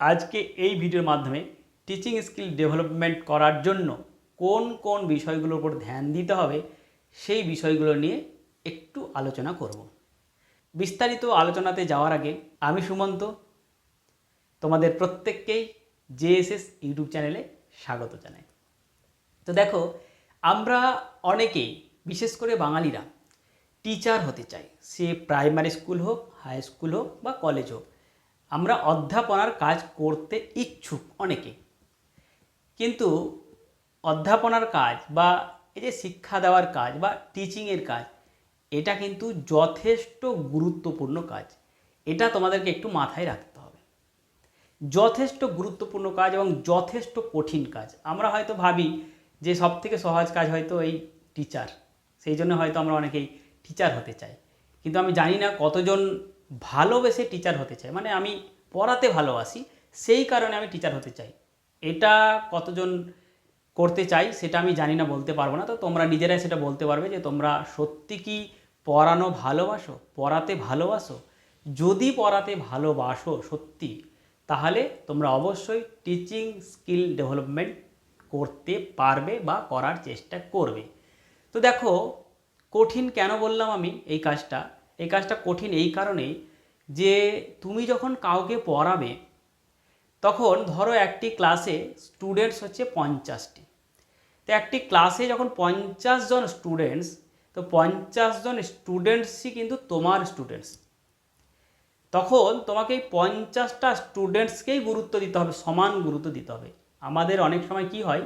আজকে এই ভিডিওর মাধ্যমে টিচিং স্কিল ডেভেলপমেন্ট করার জন্য কোন কোন বিষয়গুলোর উপর ধ্যান দিতে হবে, সেই বিষয়গুলো নিয়ে একটু আলোচনা করব। বিস্তারিত আলোচনাতে যাওয়ার আগে আমি সুমন্ত। তোমাদের প্রত্যেককেই জেএসএস ইউটিউব চ্যানেলে স্বাগত জানাই। তো দেখো, আমরা অনেকেই, বিশেষ করে বাঙালিরা টিচার হতে চাই। সে প্রাইমারি স্কুল হোক হাই স্কুল হোক বা কলেজ হোক। আমরা অধ্যাপনার কাজ করতে ইচ্ছুক অনেকে। কিন্তু অধ্যাপনার কাজ বা এই যে শিক্ষা দেওয়ার কাজ বা টিচিংয়ের কাজ, এটা কিন্তু যথেষ্ট গুরুত্বপূর্ণ কাজ। এটা তোমাদেরকে একটু মাথায় রাখতে হবে। যথেষ্ট গুরুত্বপূর্ণ কাজ এবং যথেষ্ট কঠিন কাজ। আমরা হয়তো ভাবি যে সব থেকে সহজ কাজ হয়তো এই টিচার সেই জন্য হয়তো আমরা অনেকেই টিচার হতে চাই। কিন্তু আমি জানি না কতজন ভালোবেসে টিচার হতে চাই মানে আমি পড়াতে ভালোবাসি, সেই কারণে আমি টিচার হতে চাই। এটা কতজন করতে চাই সেটা আমি জানি না, বলতে পারব না। তো তোমরা নিজেরাই সেটা বলতে পারবে যে তোমরা সত্যি কি পড়ানো ভালোবাসো, পড়াতে ভালোবাসো? যদি পড়াতে ভালোবাসো সত্যি, তাহলে তোমরা অবশ্যই টিচিং স্কিল ডেভেলপমেন্ট করতে পারবে বা করার চেষ্টা করবে। তো দেখো, কঠিন কেন বললাম আমি এই কাজটা? এই কাজটা কঠিন এই কারণেই যে তুমি যখন কাউকে পড়াবে, তখন ধরো একটি ক্লাসে স্টুডেন্টস হচ্ছে পঞ্চাশটি। তো একটি ক্লাসে যখন পঞ্চাশ জন স্টুডেন্টস তো পঞ্চাশ জন স্টুডেন্টসই কিন্তু তোমার স্টুডেন্টস তখন তোমাকে এই পঞ্চাশটা স্টুডেন্টসকেই গুরুত্ব দিতে হবে, সমান গুরুত্ব দিতে হবে। আমাদের অনেক সময় কি হয়,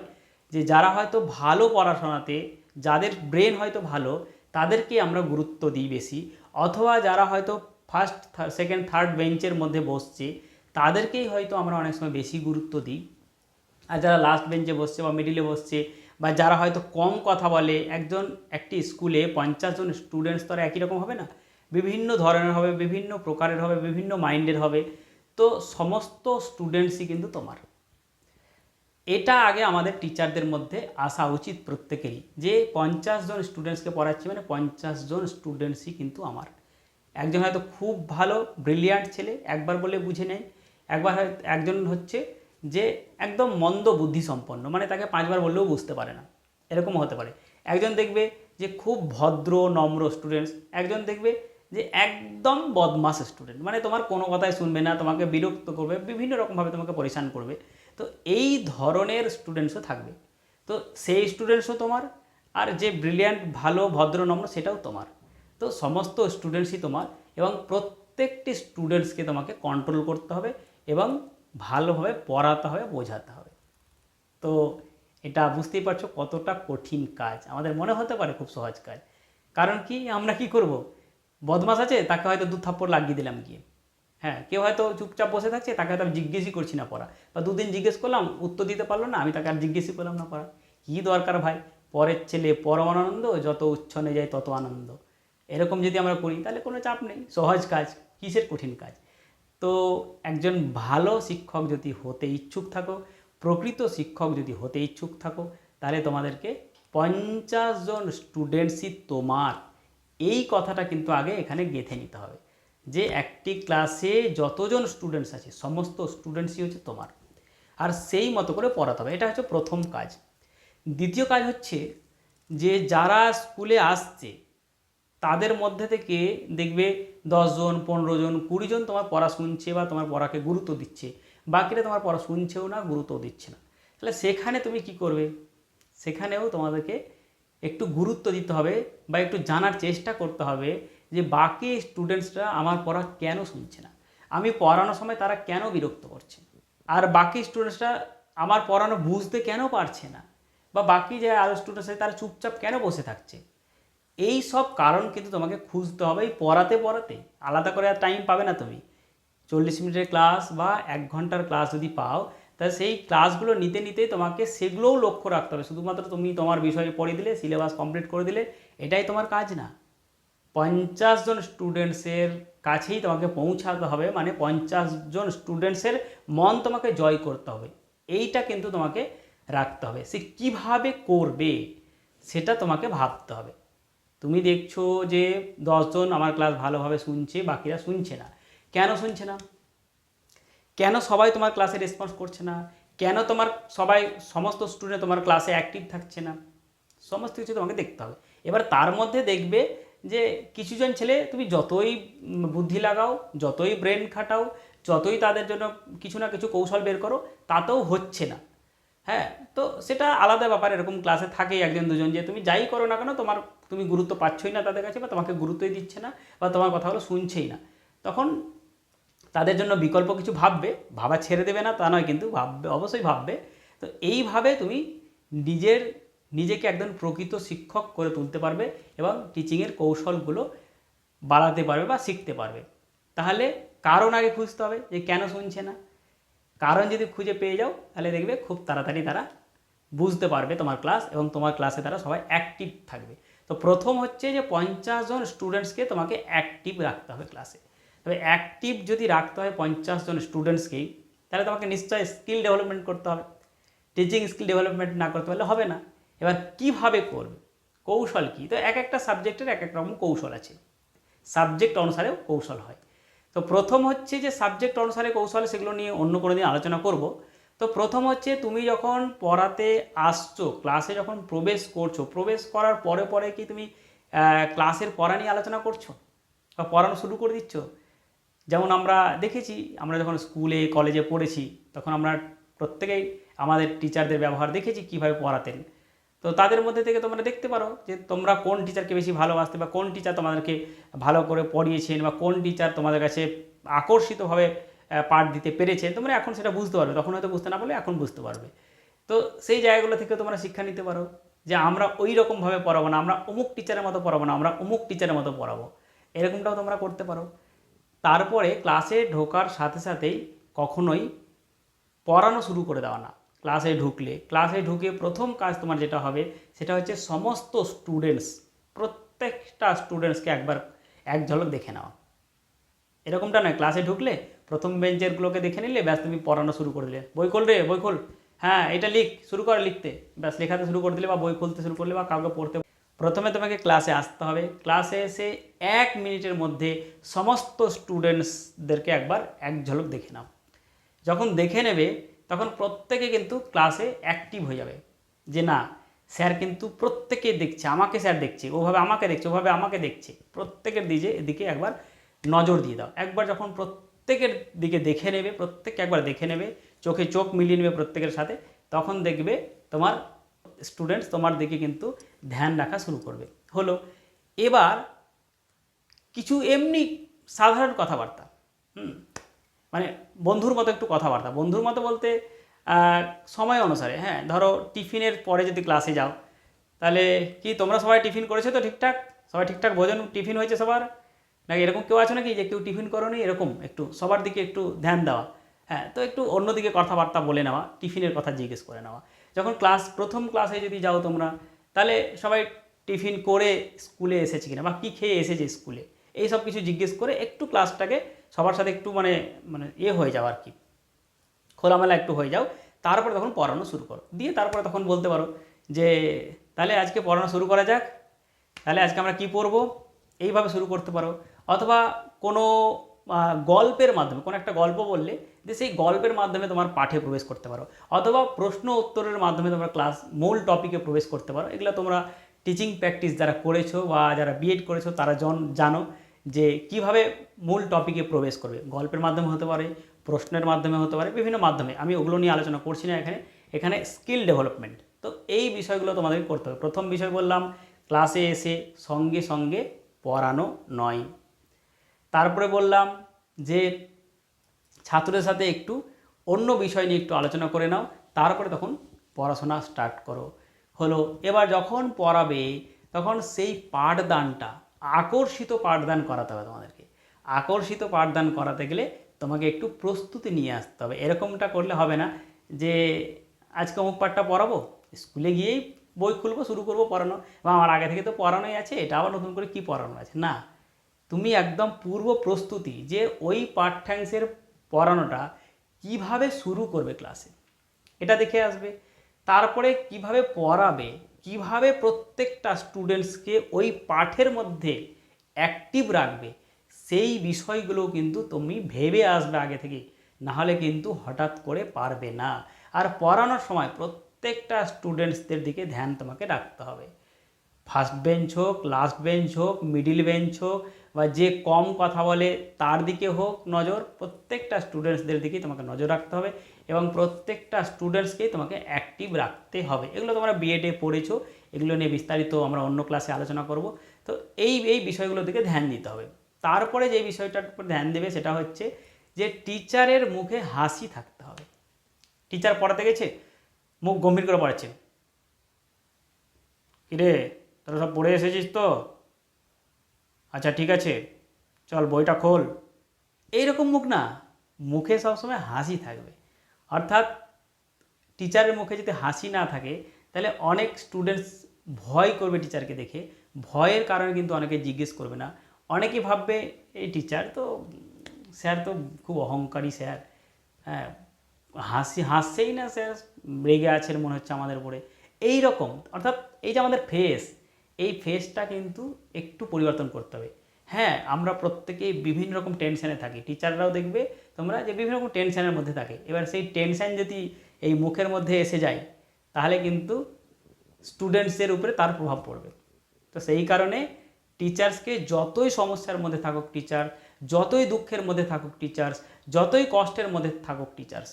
যে যারা হয়তো ভালো পড়াশোনাতে, যাদের ব্রেন হয়তো ভালো তাদেরকে আমরা গুরুত্ব দিই বেশি। অথবা যারা হয়তো ফার্স্ট সেকেন্ড থার্ড বেঞ্চের মধ্যে বসছে। তাদেরকেই হয়তো আমরা অনেক সময় বেশি গুরুত্ব দিই। আর যারা লাস্ট বেঞ্চে বসছে বা মিডিলে বসছে বা যারা হয়তো কম কথা বলে, একজন, একটি স্কুলে পঞ্চাশ জন স্টুডেন্টস তো একই রকম হবে না? বিভিন্ন ধরনের হবে, বিভিন্ন প্রকারের হবে, বিভিন্ন মাইন্ডের হবে। তো সমস্ত স্টুডেন্টসই কিন্তু তোমার। এটা আগে আমাদের টিচারদের মধ্যে আসা উচিত প্রত্যেকেরই। যে পঞ্চাশ জন স্টুডেন্টসকে পড়াচ্ছি মানে পঞ্চাশ জন স্টুডেন্টসই কিন্তু আমার। একজন হয়তো খুব ভালো ব্রিলিয়ান্ট ছেলে, একবার বলে বুঝে নেয়। একবার একজন হচ্ছে যে একদম মন্দ বুদ্ধি সম্পন্ন মানে তাকে পাঁচবার বললেও বুঝতে পারে না। এরকম হতে পারে। একজন দেখবে যে খুব ভদ্র, নম্র স্টুডেন্টস একজন দেখবে যে একদম বদমাস স্টুডেন্ট মানে তোমার কোনো কথাই শুনবে না, তোমাকে বিরক্ত করবে, বিভিন্ন রকমভাবে তোমাকে পরিশান করবে। তো এই ধরনের স্টুডেন্টসও থাকবে। তো সেই স্টুডেন্টসও তোমার, আর যে ব্রিলিয়ান্ট ভালো, ভদ্র, নম্র, সেটাও তোমার। তো সমস্ত স্টুডেন্টসই তোমার এবং প্রত্যেকটি স্টুডেন্টসকে তোমাকে কন্ট্রোল করতে হবে এবং ভালোভাবে পড়াতে হবে, বোঝাতে হবে। তো এটা বুঝতেই পারছ কতটা কঠিন কাজ। আমাদের মনে হতে পারে খুব সহজ কাজ। কারণ কি? আমরা কি করব? বদমাস আছে, তাকে হয়তো দু থাপ্পড় লাগিয়ে দিলাম গিয়ে। হ্যাঁ কেউ হয়তো চুপচাপ বসে থাকছে, তাকে হয়তো আমি জিজ্ঞেসই করছি না পড়া। বা দুদিন জিজ্ঞেস করলাম, উত্তর দিতে পারল না, আমি তাকে আর জিজ্ঞেসই করলাম না পড়া। কী দরকার ভাই? পরের ছেলে পরম আনন্দ যত উচ্ছনে যায় তত আনন্দ। এরকম যদি আমরা করি, তাহলে কোনো চাপ নেই। সহজ কাজ, কিসের কঠিন কাজ? তো একজন ভালো শিক্ষক যদি হতে ইচ্ছুক থাকো, প্রকৃত শিক্ষক যদি হতে ইচ্ছুক থাকো, তাহলে তোমাদেরকে পঞ্চাশ জন স্টুডেন্টসই তোমার। এই কথাটা কিন্তু আগে এখানে গেঁথে নিতে হবে যে একটি ক্লাসে যতজন স্টুডেন্টস আছে, সমস্ত স্টুডেন্টসই হচ্ছে তোমার। আর সেই মতো করে পড়াতে হবে। এটা হচ্ছে প্রথম কাজ। দ্বিতীয় কাজ হচ্ছে যে যারা স্কুলে আসছে তাদের মধ্যে থেকে দেখবে দশজন পনেরো জন কুড়ি জন তোমার পড়া শুনছে বা তোমার পড়াকে গুরুত্ব দিচ্ছে। বাকিরা তোমার পড়া শুনছেও না গুরুত্ব দিচ্ছে না। তাহলে সেখানে তুমি কি করবে? সেখানেও তোমাদেরকে একটু গুরুত্ব দিতে হবে বা একটু জানার চেষ্টা করতে হবে যে বাকি স্টুডেন্টসরা আমার পড়া কেন শুনছে না? আমি পড়ানোর সময় তারা কেন বিরক্ত করছে? আর বাকি স্টুডেন্টসরা আমার পড়ানো বুঝতে কেন পারছে না? বা বাকি যে আরও স্টুডেন্টস আছে, তারা চুপচাপ কেন বসে থাকছে? এই সব কারণ কিন্তু তোমাকে খুঁজতে হবে এই পড়াতে পড়াতে। আলাদা করে আর টাইম পাবে না তুমি। চল্লিশ মিনিটের ক্লাস বা এক ঘণ্টার ক্লাস যদি পাও তাহলে সেই ক্লাসগুলো নিতে নিতে তোমাকে সেগুলোও লক্ষ্য রাখতে হবে। শুধুমাত্র তুমি তোমার বিষয়ে পড়ে দিলে সিলেবাস কমপ্লিট করে দিলে, এটাই তোমার কাজ না। পঞ্চাশ জন স্টুডেন্টসের কাছেই তোমাকে পৌঁছাতে হবে মানে পঞ্চাশ জন স্টুডেন্টসের মন তোমাকে জয় করতে হবে। এইটা কিন্তু তোমাকে রাখতে হবে। সে কীভাবে করবে, সেটা তোমাকে ভাবতে হবে। তুমি দেখছ যে দশজন আমার ক্লাস ভালোভাবে শুনছে, বাকিরা শুনছে না। কেন শুনছে না? কেন সবাই তোমার ক্লাসে রেসপন্স করছে না? কেন তোমার সবাই, সমস্ত স্টুডেন্ট তোমার ক্লাসে অ্যাক্টিভ থাকছে না? সমস্ত কিছু তোমাকে দেখতে হবে। এবার তার মধ্যে দেখবে যে কিছুজন ছেলে, তুমি যতই বুদ্ধি লাগাও, যতই ব্রেন খাটাও, যতই তাদের জন্য কিছু না কিছু কৌশল বের করো, তাতেও হচ্ছে না। হ্যাঁ তো সেটা আলাদা ব্যাপার, এরকম ক্লাসে থাকেই একজন দুজন যে তুমি যাই করো না কেন, তোমার তুমি গুরুত্ব পাচ্ছই না তাদের কাছে বা তোমাকে গুরুত্বই দিচ্ছে না বা তোমার কথাগুলো শুনছেই না। তখন তাদের জন্য বিকল্প কিছু ভাববে, ভাবা ছেড়ে দেবে না, তা নয় কিন্তু ভাববে, অবশ্যই ভাববে। তো এইভাবে তুমি নিজের, নিজেকে একজন প্রকৃত শিক্ষক করে তুলতে পারবে এবং টিচিংয়ের কৌশলগুলো বাড়াতে পারবে বা শিখতে পারবে। তাহলে কারণ আগে খুঁজতে হবে যে কেন শুনছে না। কারণ যদি খুঁজে পেয়ে যাও, তাহলে দেখবে খুব তাড়াতাড়ি তারা বুঝতে পারবে তোমার ক্লাস এবং তোমার ক্লাসে তারা সবাই অ্যাক্টিভ থাকবে। তো প্রথম হচ্ছে যে পঞ্চাশ জন স্টুডেন্টসকে তোমাকে অ্যাক্টিভ রাখতে হবে ক্লাসে তবে অ্যাক্টিভ যদি রাখতে হয় পঞ্চাশ জন স্টুডেন্টসকেই তাহলে তোমাকে নিশ্চয়ই স্কিল ডেভেলপমেন্ট করতে হবে। টিচিং স্কিল ডেভেলপমেন্ট না করতে পারলে হবে না। এবার কীভাবে করবে? কৌশল কী? তো এক একটা সাবজেক্টের এক এক রকম কৌশল আছে। সাবজেক্ট অনুসারেও কৌশল হয়। তো প্রথম হচ্ছে যে সাবজেক্ট অনুসারে কৌশল সেগুলো নিয়ে অন্য কোনো দিন আলোচনা করব। তো প্রথম হচ্ছে তুমি যখন পড়াতে আসছো ক্লাসে যখন প্রবেশ করছ, প্রবেশ করার পরে পরে কি তুমি ক্লাসের পড়া নিয়ে আলোচনা করছ? বা পড়ানো শুরু করে দিচ্ছ? যেমন আমরা দেখেছি, আমরা যখন স্কুলে কলেজে পড়েছি, তখন আমরা প্রত্যেকেই আমাদের টিচারদের ব্যবহার দেখেছি কীভাবে পড়াতেন তো তাদের মধ্যে থেকে তোমরা দেখতে পারো যে তোমরা কোন টিচারকে বেশি ভালোবাসতে বা কোন টিচার তোমাদেরকে ভালো করে পড়িয়েছেন বা কোন টিচার তোমাদের কাছে আকর্ষিতভাবে পাঠ দিতে পেরেছেন তোমরা এখন সেটা বুঝতে পারবে। তখন হয়তো বুঝতে না পারলে এখন বুঝতে পারবে। তো সেই জায়গাগুলো থেকে তোমরা শিক্ষা নিতে পারো যে আমরা ওই রকমভাবে পড়াবো না, আমরা অমুক টিচারের মতো পড়াবো না, আমরা অমুক টিচারের মতো পড়াবো। এরকমটাও তোমরা করতে পারো। তারপরে ক্লাসে ঢোকার সাথে সাথেই কখনোই পড়ানো শুরু করে দেওয়া না ক্লাসে ঢুকলে। ক্লাসে ঢুকে প্রথম কাজ তোমার যেটা হবে, সেটা হচ্ছে সমস্ত স্টুডেন্টস প্রত্যেকটা স্টুডেন্টসকে একবার এক ঝলক দেখে নেওয়া এরকমটা নয় ক্লাসে ঢুকলে প্রথম বেঞ্চেরগুলোকে দেখে নিলে ব্যাস তুমি পড়ানো শুরু করে দিলে। বই খোল রে, বই খোল। হ্যাঁ এটা লিখ, শুরু কর লিখতে। ব্যাস, লেখাতে শুরু করে দিলে বা বই খুলতে শুরু করলে বা কাউকে পড়তে প্রথমে তোমাকে ক্লাসে আসতে হবে। ক্লাসে এসে এক মিনিটের মধ্যে সমস্ত স্টুডেন্টসদেরকে একবার এক ঝলক দেখে নাও। যখন দেখে নেবে, তখন প্রত্যেকে কিন্তু ক্লাসে অ্যাক্টিভ হয়ে যাবে। যে না, স্যার কিন্তু প্রত্যেকে দেখছে, আমাকে স্যার দেখছে, ওভাবে আমাকে দেখছে, ওভাবে আমাকে দেখছে। প্রত্যেকের দিকে এদিকে একবার নজর দিয়ে দাও। একবার যখন প্রত্যেকের দিকে দেখে নেবে, প্রত্যেককে একবার দেখে নেবে, চোখে চোখ মিলিয়ে নেবে প্রত্যেকের সাথে, তখন দেখবে তোমার স্টুডেন্টস তোমার দিকে কিন্তু ধ্যান রাখা শুরু করবে। হলো, এবার কিছু এমনি সাধারণ কথাবার্তা, হুম? মানে বন্ধুর মতো একটু কথাবার্তা, বন্ধুর মতো বলতে সময় অনুসারে হ্যাঁ ধরো টিফিনের পরে যদি ক্লাসে যাও, তাহলে কি তোমরা সবাই টিফিন করেছ তো ঠিকঠাক? সবাই ঠিকঠাক ভোজন, টিফিন হয়েছে সবার? নাকি এরকম কেউ আছে নাকি যে কেউ টিফিন করোনি, এরকম একটু সবার দিকে একটু ধ্যান দেওয়া? হ্যাঁ তো একটু অন্যদিকে কথাবার্তা বলে নেওয়া, টিফিনের কথা জিজ্ঞেস করে নেওয়া। যখন ক্লাস, প্রথম ক্লাসে যদি যাও তোমরা, তাহলে সবাই টিফিন করে স্কুলে এসেছে কিনা বা কী খেয়ে এসেছে স্কুলে, এই সব কিছু জিজ্ঞেস করে একটু ক্লাসটাকে সবার সাথে একটু মানে মানে ইয়ে হয়ে যাও আর কি। খোলামেলা একটু হয়ে যাও। তারপরে তখন পড়ানো শুরু করো। দিয়ে তারপরে তখন বলতে পারো যে, তাহলে আজকে পড়ানো শুরু করা যাক, তাহলে আজকে আমরা কি পড়ব? এইভাবে শুরু করতে পারো। অথবা কোনো গল্পের মাধ্যমে, কোনো একটা গল্প বললে যে সেই গল্পের মাধ্যমে তোমার পাঠে প্রবেশ করতে পারো। অথবা প্রশ্ন উত্তরের মাধ্যমে তোমরা ক্লাস, মূল টপিকে প্রবেশ করতে পারো। এগুলো তোমরা টিচিং প্র্যাকটিস যারা করেছ বা যারা বিএড করেছ, তারা জন, জানো যে কীভাবে মূল টপিকে প্রবেশ করবে। গল্পের মাধ্যমে হতে পারে, প্রশ্নের মাধ্যমে হতে পারে, বিভিন্ন মাধ্যমে। আমি ওগুলো নিয়ে আলোচনা করছি না এখানে। এখানে স্কিল ডেভেলপমেন্ট তো এই বিষয়গুলো তোমাদেরকে করতে হবে। প্রথম বিষয় বললাম ক্লাসে এসে সঙ্গে সঙ্গে পড়ানো নয়। তারপরে বললাম যে ছাত্রদের সাথে একটু অন্য বিষয় নিয়ে একটু আলোচনা করে নাও, তারপরে তখন পড়াশোনা স্টার্ট করো। হলো, এবার যখন পড়াবে, তখন সেই পাঠদানটা, আকর্ষিত পাঠদান করাতে হবে তোমাদেরকে। আকর্ষিত পাঠদান করাতে গেলে তোমাকে একটু প্রস্তুতি নিয়ে আসতে হবে। এরকমটা করলে হবে না যে, আজকে অমুক পাঠটা পড়াবো, স্কুলে গিয়েই বই খুলবো, শুরু করব, পড়ানো। বা আমার আগে থেকে তো পড়ানোই আছে, এটা আবার নতুন করে কি পড়ানো আছে? না। তুমি একদম পূর্ব প্রস্তুতি যে ওই পাঠ্যাংশের পড়ানোটা কীভাবে শুরু করবে ক্লাসে এটা দেখে আসবে। তারপরে কীভাবে পড়াবে? কীভাবে প্রত্যেকটা স্টুডেন্টসকে ওই পাঠের মধ্যে অ্যাক্টিভ রাখবে? সেই বিষয়গুলো কিন্তু তুমি ভেবে আসবে আগে থেকে। নাহলে কিন্তু হঠাৎ করে পারবে না। আর পড়ানোর সময় প্রত্যেকটা স্টুডেন্টসদের দিকে ধ্যান তোমাকে রাখতে হবে। ফার্স্ট বেঞ্চ হোক লাস্ট বেঞ্চ হোক মিডিল বেঞ্চ হোক বা যে কম কথা বলে তার দিকে হোক নজর, প্রত্যেকটা স্টুডেন্টসদের দিকেই তোমাকে নজর রাখতে হবে এবং প্রত্যেকটা স্টুডেন্টসকেই তোমাকে অ্যাক্টিভ রাখতে হবে। এগুলো তোমরা বিএডে পড়েছো, এগুলো নিয়ে বিস্তারিত আমরা অন্য ক্লাসে আলোচনা করব। তো এই এই বিষয়গুলোর দিকে ধ্যান দিতে হবে। তারপরে যে বিষয়টার উপর ধ্যান দেবে সেটা হচ্ছে যে টিচারের মুখে হাসি থাকতে হবে। টিচার পড়াতে গেছে? মুখ গম্ভীর করে পড়াচ্ছে। কিরে, তোরা সব পড়ে এসেছিস তো? আচ্ছা ঠিক আছে। চল, বইটা খোল। এইরকম মুখ না, মুখে সবসময় হাসি থাকবে। অর্থাৎ টিচারের মুখে যদি হাসি না থাকে, তাহলে অনেক স্টুডেন্টস ভয় করবে টিচারকে দেখে। ভয়ের কারণে কিন্তু অনেকে জিজ্ঞেস করবে না। অনেকেই ভাববে, এই টিচার তো স্যার তো খুব অহংকারী স্যার হ্যাঁ হাসি, হাসছেই না স্যার রেগে আছেন মনে হচ্ছে আমাদের উপরে। এই রকম অর্থাৎ এই যে আমাদের ফেস এই ফেসটা কিন্তু একটু পরিবর্তন করতে হবে। হ্যাঁ আমরা প্রত্যেকেই বিভিন্ন রকম টেনশানে থাকি। টিচাররাও দেখবে, তোমরা যে বিভিন্ন রকম টেনশানের মধ্যে থাকে। এবার সেই টেনশান যদি এই মুখের মধ্যে এসে যায়, তাহলে কিন্তু স্টুডেন্টসদের উপরে তার প্রভাব পড়বে। তো সেই কারণে টিচার্সকে যতই সমস্যার মধ্যে থাকুক টিচার যতই দুঃখের মধ্যে থাকুক টিচার্স যতই কষ্টের মধ্যে থাকুক টিচার্স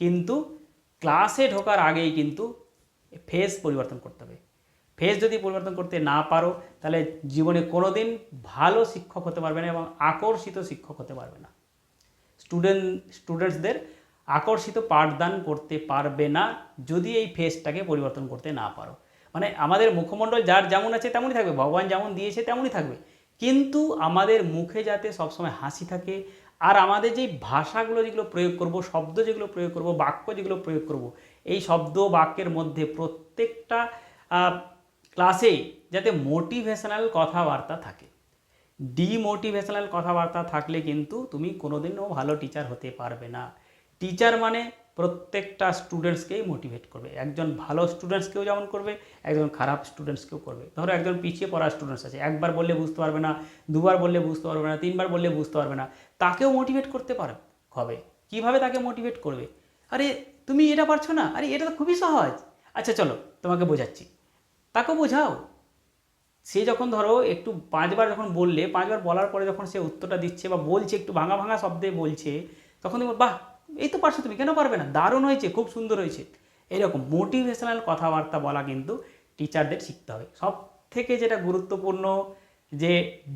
কিন্তু ক্লাসে ঢোকার আগেই কিন্তু ফেস পরিবর্তন করতে হবে। ফেস যদি পরিবর্তন করতে না পারো, তাহলে জীবনে কোনো দিন ভালো শিক্ষক হতে পারবে না এবং আকর্ষিত শিক্ষক হতে পারবে না। স্টুডেন্ট স্টুডেন্টসদের আকর্ষিত পাঠদান করতে পারবে না যদি এই ফেসটাকে পরিবর্তন করতে না পারো। মানে আমাদের মুখমণ্ডল যার যেমন আছে তেমনই থাকবে, ভগবান যেমন দিয়েছে তেমনই থাকবে। কিন্তু আমাদের মুখে যাতে সবসময় হাসি থাকে আর আমাদের যেই ভাষাগুলো যেগুলো প্রয়োগ করব, শব্দ যেগুলো প্রয়োগ করব, বাক্য যেগুলো প্রয়োগ করব, এই শব্দ বাক্যের মধ্যে প্রত্যেকটা ক্লাসে যাতে মোটিভেশনাল কথাবার্তা থাকে। ডিমোটিভেশনাল কথাবার্তা থাকলে কিন্তু তুমি কোনোদিনও ভালো টিচার হতে পারবে না। টিচার মানে প্রত্যেকটা স্টুডেন্টসকেই মোটিভেট করবে। একজন ভালো স্টুডেন্টসকেও যেমন করবে, একজন খারাপ স্টুডেন্টসকেও করবে। ধরো একজন পিছিয়ে পড়া স্টুডেন্টস আছে, একবার বললে বুঝতে পারবে না, দুবার বললে বুঝতে পারবে না, তিনবার বললে বুঝতে পারবে না, তাকেও মোটিভেট করতে পারো হবে। কীভাবে তাকে মোটিভেট করবে? আরে, তুমি এটা পারছ না? আরে, এটা তো খুবই সহজ। আচ্ছা চলো তোমাকে বোঝাচ্ছি। তাকেও বোঝাও। সে যখন ধরো একটু পাঁচবার যখন বললে, পাঁচবার বলার পরে যখন সে উত্তরটা দিচ্ছে বা বলছে, একটু ভাঙা ভাঙা শব্দে বলছে, তখন তুমি বাহ, এই তো পারছ তুমি, কেন পারবে না? দারুণ হয়েছে, খুব সুন্দর হয়েছে। এরকম মোটিভেশনাল কথাবার্তা বলা কিন্তু টিচারদের শিখতে হবে। সব থেকে যেটা গুরুত্বপূর্ণ, যে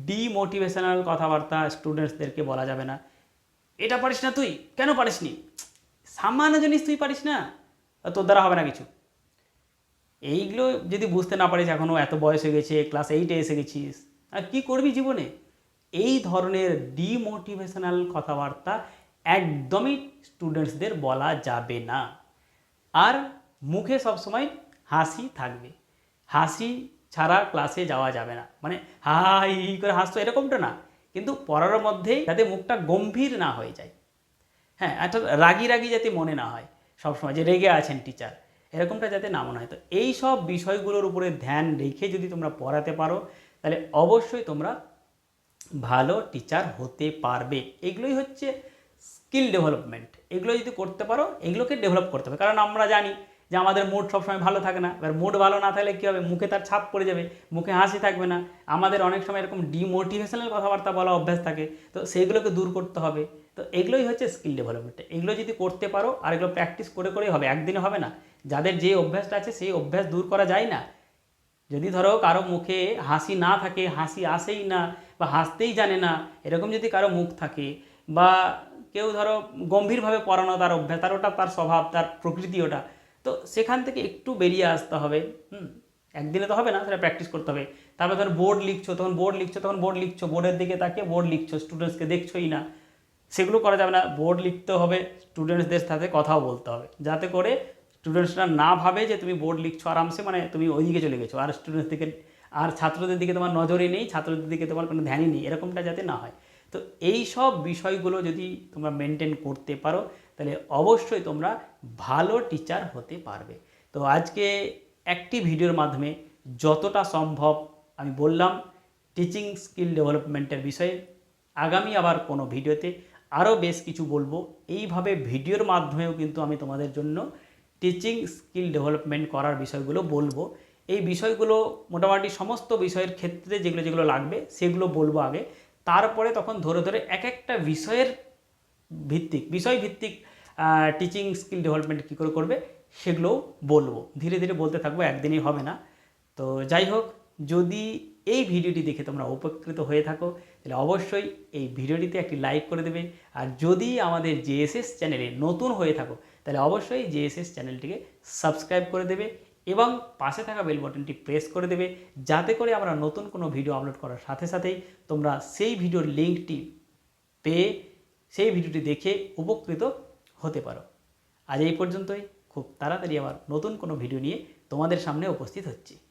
ডিমোটিভেশনাল কথাবার্তা স্টুডেন্টসদেরকে বলা যাবে না। এটা পারিস না তুই, কেন পারিস নি সামান্য জিনিস তুই পারিস না, তোর দ্বারা হবে না কিছু। এইগুলো যদি বুঝতে না পারিস এখনও এত বয়স হয়ে গেছে ক্লাস এইটে এসে গেছিস, আর কী করবি জীবনে? এই ধরনের ডিমোটিভেশনাল কথাবার্তা একদমই স্টুডেন্টসদের বলা যাবে না। আর মুখে সবসময় হাসি থাকবে। হাসি ছাড়া ক্লাসে যাওয়া যাবে না। মানে হা হা করে হাসতো এরকমটা না। কিন্তু পড়ার মধ্যেই যাতে মুখটা গম্ভীর না হয়ে যায়। হ্যাঁ একটা রাগি রাগি যাতে মনে না হয় সবসময়, যে রেগে আছেন টিচার এরকমটা যাতে না মনে হয়। তো এই সব বিষয়গুলোর উপরে ধ্যান রেখে যদি তোমরা পড়াতে পারো, তাহলে অবশ্যই তোমরা ভালো টিচার হতে পারবে। এগুলোই হচ্ছে স্কিল ডেভেলপমেন্ট এগুলো যদি করতে পারো, এগুলোকে ডেভেলপ করতে হবে। কারণ আমরা জানি যে আমাদের মুড সবসময় ভালো থাকে না। এবার মুড ভালো না থাকলে কী হবে? মুখে তার ছাপ পড়ে যাবে, মুখে হাসি থাকবে না। আমাদের অনেক সময় এরকম ডিমোটিভেশনাল কথাবার্তা বলা অভ্যাস থাকে, তো সেইগুলোকে দূর করতে হবে। তো এগুলোই হচ্ছে স্কিল ডেভেলপমেন্ট এগুলো যদি করতে পারো, আর এগুলো প্র্যাকটিস করে করেই হবে, একদিনে হবে না। যাদের যে অভ্যাসটা আছে, সেই অভ্যাস দূর করা যায় না। যদি ধরো কারও মুখে হাসি না থাকে, হাসি আসেই না, বা হাসতেই জানে না, এরকম যদি কারও মুখ থাকে, বা কেউ ধরো গম্ভীরভাবে পড়ানো তার অভ্যাস, তার ওটা তার স্বভাব, তার প্রকৃতি ওটা তো সেখান থেকে একটু বেরিয়ে আসতে হবে, হুম? একদিনে তো হবে না, সেটা প্র্যাকটিস করতে হবে। তারপর ধরো বোর্ড লিখছো, তখন বোর্ড লিখছো, তখন বোর্ড লিখছো বোর্ডের দিকে তাকিয়ে বোর্ড লিখছো স্টুডেন্টসকে দেখছোই না। সেগুলো করা যাবে না বোর্ড লিখতে হবে স্টুডেন্টসদের সাথে কথাও বলতে হবে। যাতে করে স্টুডেন্টসরা না ভাবে যে তুমি বোর্ড লিখছো আরামসে মানে তুমি ওইদিকে চলে গেছো। আর স্টুডেন্টস দিকে, আর ছাত্রদের দিকে তোমার নজরই নেই, ছাত্রদের দিকে তোমার কোনো ধ্যানই নেই, এরকমটা যাতে না হয়। তো এই সব বিষয়গুলো যদি তোমরা মেনটেন করতে পারো তাহলে অবশ্যই তোমরা ভালো টিচার হতে পারবে। তো আজকে একটি ভিডিওর মাধ্যমে যতটা সম্ভব আমি বললাম টিচিং স্কিল ডেভেলপমেন্টের বিষয়ে। আগামী আবার কোনো ভিডিওতে আরও বেশ কিছু বলব। এইভাবে ভিডিওর মাধ্যমেও কিন্তু আমি তোমাদের জন্য টিচিং স্কিল ডেভেলপমেন্ট করার বিষয়গুলো বলব। এই বিষয়গুলো মোটামুটি সমস্ত বিষয়ের ক্ষেত্রে যেগুলো যেগুলো লাগবে সেগুলো বলব আগে। তারপরে তখন ধরে ধরে এক একটা বিষয়ের ভিত্তিক বিষয় ভিত্তিক টিচিং স্কিল ডেভেলপমেন্ট কী করে করবে সেগুলোও বলব। ধীরে ধীরে বলতে থাকব, একদিনই হবে না। তো যাই হোক, যদি এই ভিডিওটি দেখে তোমরা উপকৃত হয়ে থাকো, তাহলে অবশ্যই এই ভিডিওটিতে একটি লাইক করে দেবে। আর যদি আমাদের জেএসএস চ্যানেলে নতুন হয়ে থাকো, তাহলে অবশ্যই জেএসএস চ্যানেলটিকে সাবস্ক্রাইব করে দেবে এবং পাশে থাকা বেল বাটনটি প্রেস করে দেবে, যাতে করে আমরা নতুন কোনো ভিডিও আপলোড করার সাথে সাথেই তোমরা সেই ভিডিওর লিঙ্কটি পেয়ে, সেই ভিডিওটি দেখে উপকৃত হতে পারো। আজ এই পর্যন্তই। খুব তাড়াতাড়ি আবার নতুন কোনো ভিডিও নিয়ে তোমাদের সামনে উপস্থিত হচ্ছি।